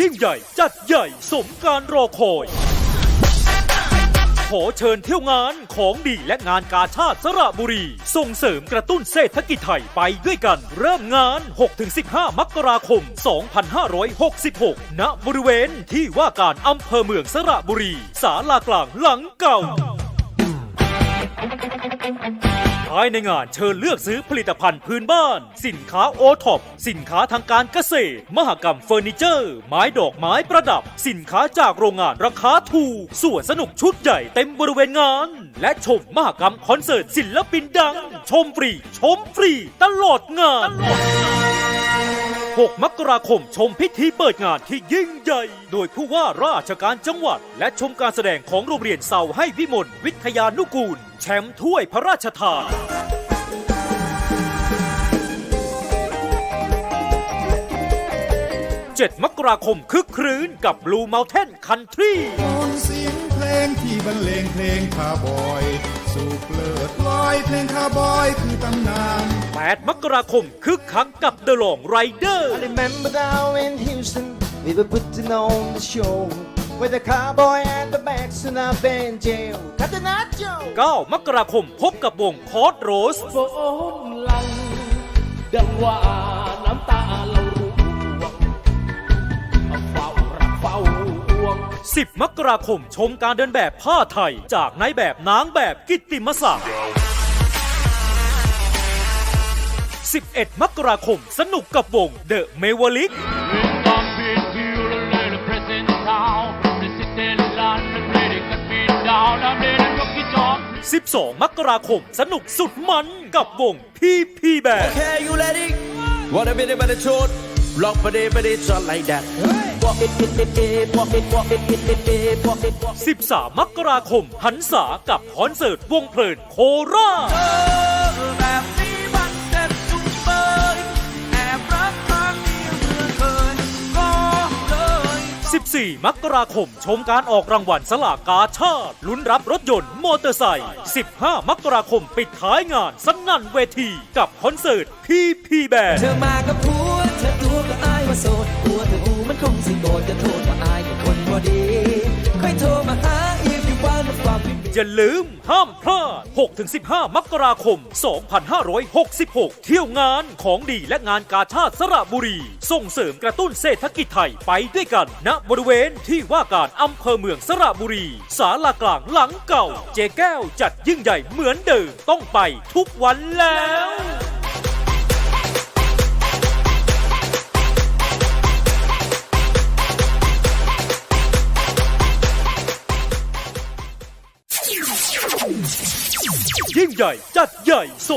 ยิ่งใหญ่จัดใหญ่สมการรอคอย ขอเชิญเที่ยวงานของดีและงานกาชาติสระบุรี ส่งเสริมกระตุ้นเศรษฐกิจไทยไปด้วยกัน เริ่มงาน 6-15 มกราคม 2566 ณ บริเวณที่ว่าการอำเภอเมืองสระบุรี ศาลากลางหลังเก่า ภายในงานเชิญเลือกซื้อผลิตภัณฑ์พื้นบ้าน สินค้าโอท็อปสินค้าทางการเกษตร มหกรรมเฟอร์นิเจอร์ ไม้ดอกไม้ประดับ สินค้าจากโรงงานราคาถูกส่วนสนุกชุดใหญ่เต็มบริเวณงาน และชมมหกรรมคอนเสิร์ตศิลปินดัง ชมฟรี ชมฟรี ตลอดงาน 6 มกราคม ชมพิธีเปิดงานที่ยิ่งใหญ่ โดยผู้ว่าราชการจังหวัด และชมการแสดงของโรงเรียนเสาให้วิมลวิทยานุกูล แชมป์ถ้วยพระราชทาน7มกราคมคึกครื้นกับ Blue Mountain Country มนเสียงเพลงที่บรรเลงเพลงคาบอย สู่เปลิดลอยเพลงคาบอยคือตำนาน 8 มกราคมคึกคักกับ The Long Rider I remember down in Houston, we were putting on the show with the cowboy and the backs and I've been jail. Cut the nut Joe. 9มกราคมพบกับวงคอร์ดโรสฝนหลังดังว่าน้ำตาเราร่วงเฝ้ารักเฝ้าห่วง10 มกราคมชมการเดินแบบผ้าไทย จากนายแบบนางแบบกิตติมศักดิ์ 11 มกราคม สนุกกับวงเดอะเมวลิก Long Beach, beautiful little present town. The city London really cut me down. I'm in a rookie job. 12 มกราคม สนุกสุดมันกับวงพีพีแบน Okay, you ready? What a bit about the truth. Rock but it, but it's all like that. Walk it, it, it, it, walk it, walk it, it, it, it, walk it, walk it. 13 มกราคมหันษากับคอนเสิร์ตวงเพลินโคราช 14 มกราคม ชมการออกรางวัลสลากกาชาติ ลุ้นรับรถยนต์มอเตอร์ไซค์15 มกราคมปิดท้ายงานสนั่นเวที กับคอนเสิร์ตพีพีแบนเธอมากับผั อย่าลืม ห้ามพลาด 6-15 มกราคม 2566 เที่ยวงานของดีและงานกาชาติสระบุรี ส่งเสริมกระตุ้นเศรษฐกิจไทยไปด้วยกัน ณบริเวณที่ว่าการอำเภอเมืองสระบุรีศาลากลางหลังเก่า เจแก้วจัดยิ่งใหญ่เหมือนเดิมต้องไปทุกวันแล้ว ยิ่งใหญ่จัดใหญ่ส